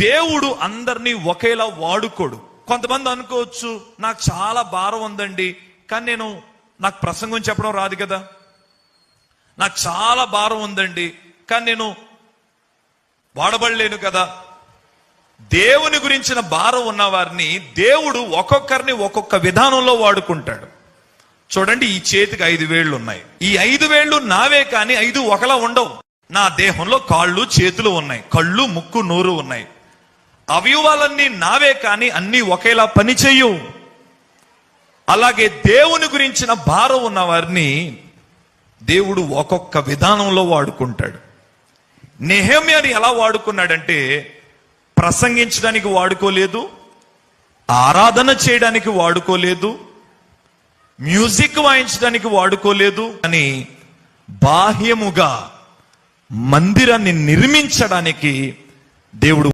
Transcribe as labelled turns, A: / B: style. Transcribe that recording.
A: దేవుడు అందరినీ ఒకేలా వాడుకోడు. కొంతమంది అనుకోవచ్చు నాకు చాలా భారం ఉందండి కానీ నేను నాకు ప్రసంగం చెప్పడం రాదు కదా. నాకు చాలా భారం ఉందండి కానీ నేను వాడబడలేను కదా. దేవుని గురించిన భారం ఉన్న వారిని దేవుడు ఒక్కొక్కరిని ఒక్కొక్క విధానంలో వాడుకుంటాడు. చూడండి ఈ చేతికి ఐదు వేళ్ళు ఉన్నాయి. ఈ ఐదు వేళ్ళు నావే కానీ ఐదు ఒకలా ఉండవు. నా దేహంలో కాళ్ళు చేతులు ఉన్నాయి. కళ్ళు ముక్కు నోరు ఉన్నాయి. అవయవాలన్నీ నావే కానీ అన్నీ ఒకేలా పని అలాగే దేవుని గురించిన భారం ఉన్న వారిని దేవుడు ఒక్కొక్క విధానంలో వాడుకుంటాడు. నెహమ్యాని ఎలా వాడుకున్నాడంటే ప్రసంగించడానికి వాడుకోలేదు ఆరాధన చేయడానికి వాడుకోలేదు మ్యూజిక్ వాయించడానికి వాడుకోలేదు అని బాహ్యముగా మందిరాన్ని నిర్మించడానికి దేవుడు